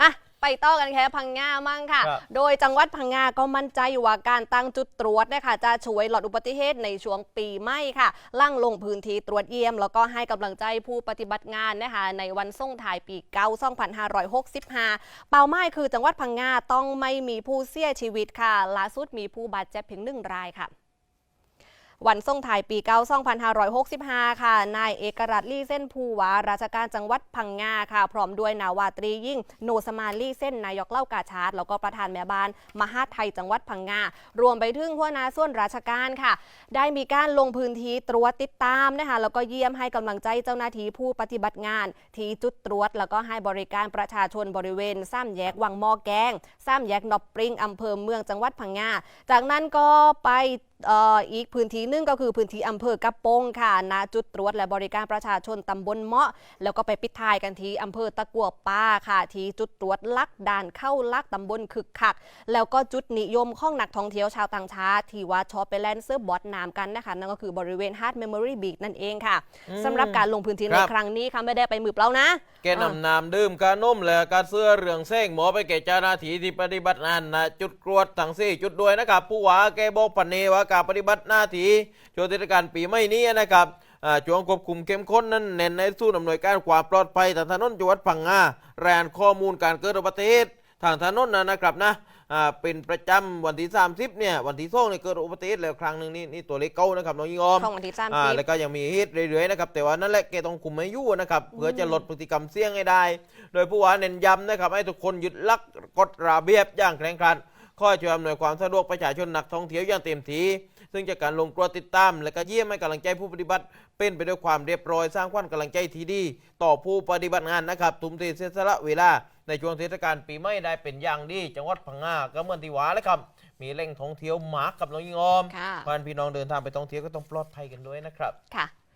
อะไปต่อกันแค่พังงามั่งค่ะ ครับ โดยจังหวัดพังงาก็มั่นใจอยู่ว่าการตั้งจุดตรวจเนะคะจะช่วยลดอุบัติเหตุในช่วงปีใหม่ค่ะ ลั่งลงพื้นที่ตรวจเยี่ยม แล้วก็ให้กำลังใจผู้ปฏิบัติงานนะคะในวันส่งท้ายปีเก่า2565 เป้าหมายคือจังหวัดพังงาต้องไม่มีผู้เสียชีวิตค่ะล่าสุดมีผู้บาดเจ็บเพียงหนึ่งรายค่ะ วันส่งท้ายปีเก่า2565 ค่ะ นายเอกรัตลี่เส้นผู้ว่าราชการจังหวัดพังงาค่ะ พร้อมด้วยนาวาตรียิ่งโนสมาลี่เส้นนายกเล่ากาชาดแล้วก็ประธานแม่บ้าน มหาไทยจังหวัดพังงารวมไปถึงหัวหน้าส่วนราชการค่ะ ได้มีการลงพื้นที่ตรวจติดตามนะคะแล้วก็เยี่ยมให้กำลังใจเจ้าหน้าที่ผู้ปฏิบัติงาน ที่จุดตรวจ แล้วก็ให้บริการประชาชนบริเวณซ้ำแยกวังมอแกงซ้ำแยกนอบปริงอำเภอเมืองจังหวัดพังงาจากนั้นก็ไป อ่ออีกพื้นที่หนึงก็คือพื้นที่อำเภอกระโปงค่ะณจุดตรวจและบริการประชาชนตำบลเมาะ แล้วก็ไปปิดท้ายกันที่อำเภอตะกัวป่าค่ะ ที่จุดตรวจลักด่านเข้าลักตำบลคึกคัก แล้วก็จุดนิยมของนักท่องเที่ยวชาวต่างชาติที่ว่าชอบไปแล่นเซิร์ฟบอร์ดน้ำกันนะคะนั่นก็คือบริเวณฮาร์ดเมมโมรี่บีชนั่นเองค่ะอืมสำหรับการลงพื้นที่ในครับครั้งนี้ค่ะไม่ได้ไปมือเปล่านะแกนำน้ำดื่มกานมและการเสื้อเรืองเส้งหมอไปแก่เจ้าหน้าที่ที่ปฏิบัติงานนะจุดกรวดทั้งสี่จุดด้วยนะครับผู้ว่าแกบอกปันเนว่าการปฏิบัติหน้าที่ช่วงเทศกาลปีใหม่นี้นะครับอ่าช่วงควบคุมเข้มข้นนั้นเน้นในสู้อำนวยการความปลอดภัยทางถนนจังหวัดพังงาแรนข้อมูลการเกิดอุบัติเหตุทางถนนนะนะครับนะอ่าเป็นประจำวันที่ 30เนี่ยวันที่สองเนี่ยเกิดอุบัติเหตุแล้วครั้งหนึ่งนี่นี่ตัวเลขเก้านะครับน้องยิงออมของวันที่สามอ่าสิบแล้วก็ยังมีฮิตเรื่อยๆนะครับแต่ว่านั่นแหละแกต้องคุมไม่อยู่นะครับเพื่อจะลดพฤติกรรมเสี่ยงให้ได้ โดยผู้ว่าเน้นย้ำนะครับให้ทุกคนยึดหลักกฎระเบียบอย่างเคร่งครัด คอยช่วยอำนวยความสะดวกประชาชนนักท่องเที่ยวอย่างเต็มที่ซึ่งจากการลงตรวจติดตาม และก็เยี่ยมให้กำลังใจผู้ปฏิบัติ เป็นไปด้วยความเรียบร้อยสร้างความกำลังใจที่ดี ต่อผู้ปฏิบัติงานนะครับทุ่มเทเสียสละเวลาในช่วงเทศกาลปีใหม่ได้เป็นอย่างดี จังหวัดพังงาก็เหมือนที่หวาเลยครับ มีแหล่งท่องเที่ยวหมากกับน้องยิงออมค่ะพานพี่น้องเดินทางไปท่องเที่ยวก็ต้องปลอดภัยกันด้วยนะครับค่ะ